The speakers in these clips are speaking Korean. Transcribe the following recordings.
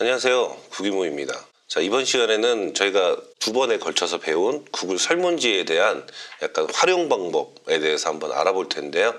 안녕하세요. 구기모입니다. 자, 이번 시간에는 저희가 두 번에 걸쳐서 배운 구글 설문지에 대한 약간 활용 방법에 대해서 한번 알아볼 텐데요.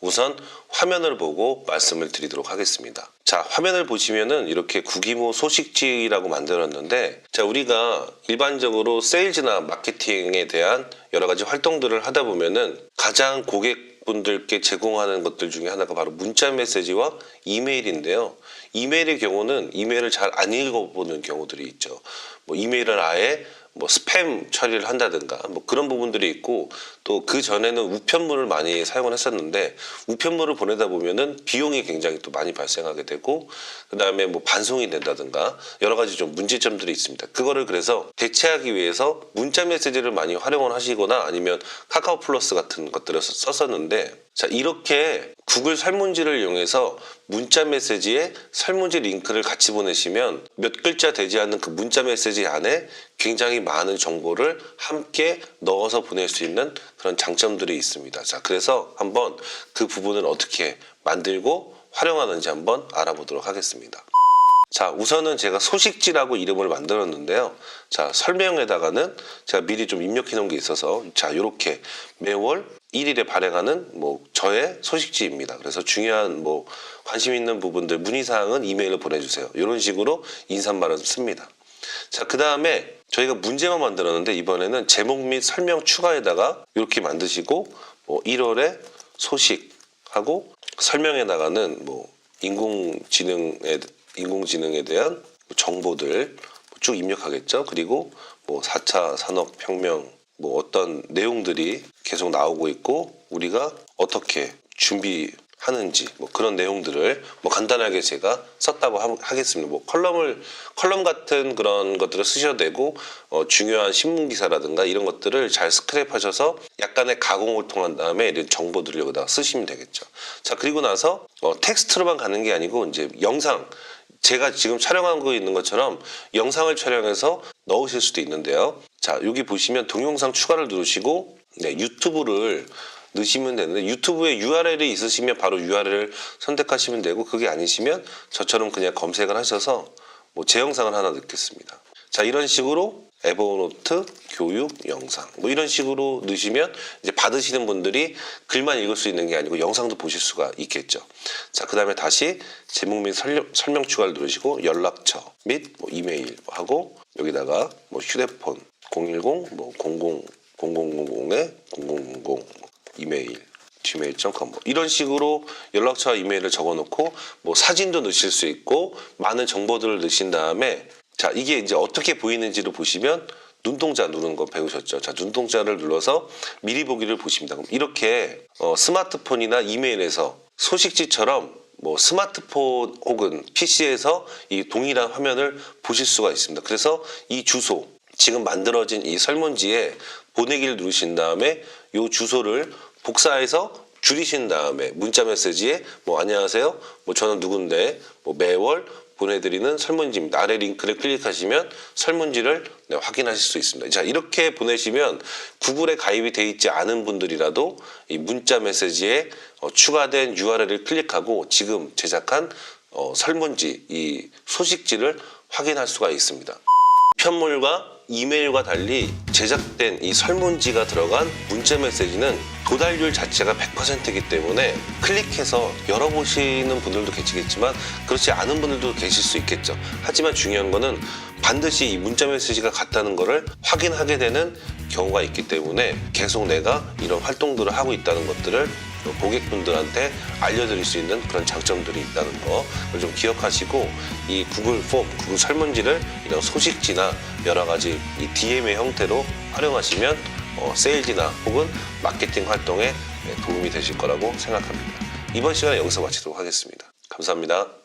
우선 화면을 보고 말씀을 드리도록 하겠습니다. 자, 화면을 보시면은 이렇게 구기모 소식지라고 만들었는데, 자, 우리가 일반적으로 세일즈나 마케팅에 대한 여러 가지 활동들을 하다 보면은 가장 고객 분들께 제공하는 것들 중에 하나가 바로 문자 메시지와 이메일인데요. 이메일의 경우는 이메일을 잘 안 읽어보는 경우들이 있죠. 뭐 이메일을 아예 뭐 스팸 처리를 한다든가 뭐 그런 부분들이 있고 또 그 전에는 우편물을 많이 사용을 했었는데 우편물을 보내다 보면은 비용이 굉장히 또 많이 발생하게 되고 그 다음에 뭐 반송이 된다든가 여러 가지 좀 문제점들이 있습니다. 그거를 그래서 대체하기 위해서 문자 메시지를 많이 활용을 하시거나 아니면 카카오 플러스 같은 것들을 써- 썼었는데 자 이렇게 구글 설문지를 이용해서 문자 메시지에 설문지 링크를 같이 보내시면 몇 글자 되지 않는 그 문자 메시지 안에 굉장히 많은 정보를 함께 넣어서 보낼 수 있는 그런 장점들이 있습니다. 자, 그래서 한번 그 부분을 어떻게 만들고 활용하는지 한번 알아보도록 하겠습니다. 자, 우선은 제가 소식지라고 이름을 만들었는데요. 자, 설명에다가는 제가 미리 좀 입력해 놓은 게 있어서 자, 이렇게 매월 1일에 발행하는 뭐 저의 소식지입니다. 그래서 중요한 뭐 관심 있는 부분들 문의 사항은 이메일로 보내주세요. 이런 식으로 인사말을 씁니다. 자, 그 다음에 저희가 문제만 만들었는데 이번에는 제목 및 설명 추가에다가 이렇게 만드시고 뭐 1월에 소식하고 설명에다가는 뭐 인공지능에 인공지능에 대한 정보들 쭉 입력하겠죠. 그리고 뭐 4차 산업혁명 뭐 어떤 내용들이 계속 나오고 있고 우리가 어떻게 준비하는지 뭐 그런 내용들을 뭐 간단하게 제가 썼다고 하- 하겠습니다. 뭐 컬럼을 컬럼 같은 그런 것들을 쓰셔도 되고 어, 중요한 신문 기사라든가 이런 것들을 잘 스크랩하셔서 약간의 가공을 통한 다음에 이런 정보들을 여기다 쓰시면 되겠죠. 자 그리고 나서 어, 텍스트로만 가는 게 아니고 이제 영상 제가 지금 촬영하고 있는 것처럼 영상을 촬영해서 넣으실 수도 있는데요. 자, 여기 보시면 동영상 추가를 누르시고 네, 유튜브를 넣으시면 되는데 유튜브에 URL이 있으시면 바로 URL을 선택하시면 되고 그게 아니시면 저처럼 그냥 검색을 하셔서 뭐 제 영상을 하나 넣겠습니다. 자, 이런 식으로 에버노트 교육 영상 뭐 이런 식으로 넣으시면 이제 받으시는 분들이 글만 읽을 수 있는 게 아니고 영상도 보실 수가 있겠죠. 자, 그 다음에 다시 제목 및 설명, 설명 추가를 누르시고 연락처 및 뭐 이메일 하고 여기다가 뭐 휴대폰 010 뭐 00 0000에 0000 이메일 gmail.com 뭐 이런 식으로 연락처와 이메일을 적어놓고 뭐 사진도 넣으실 수 있고 많은 정보들을 넣으신 다음에 자 이게 이제 어떻게 보이는지를 보시면 눈동자 누르는 거 배우셨죠? 자 눈동자를 눌러서 미리 보기를 보십니다. 그럼 이렇게 어, 스마트폰이나 이메일에서 소식지처럼 뭐 스마트폰 혹은 PC에서 이 동일한 화면을 보실 수가 있습니다. 그래서 이 주소 지금 만들어진 이 설문지에 보내기를 누르신 다음에 이 주소를 복사해서 줄이신 다음에 문자 메시지에 뭐 안녕하세요 뭐 저는 누군데 뭐 매월 보내드리는 설문지입니다. 아래 링크를 클릭하시면 설문지를 네, 확인하실 수 있습니다. 자 이렇게 보내시면 구글에 가입이 돼 있지 않은 분들이라도 이 문자 메시지에 어, 추가된 URL을 클릭하고 지금 제작한 어, 설문지 이 소식지를 확인할 수가 있습니다. 편물과 이메일과 달리 제작된 이 설문지가 들어간 문자 메시지는 도달률 자체가 100%이기 때문에 클릭해서 열어보시는 분들도 계시겠지만 그렇지 않은 분들도 계실 수 있겠죠. 하지만 중요한 거는 반드시 이 문자 메시지가 같다는 것을 확인하게 되는 경우가 있기 때문에 계속 내가 이런 활동들을 하고 있다는 것들을 고객분들한테 알려드릴 수 있는 그런 장점들이 있다는 거 좀 기억하시고 이 구글 폼, 구글 설문지를 이런 소식지나 여러 가지 이 DM의 형태로 활용하시면 어, 세일즈나 혹은 마케팅 활동에 네, 도움이 되실 거라고 생각합니다. 이번 시간에 여기서 마치도록 하겠습니다. 감사합니다.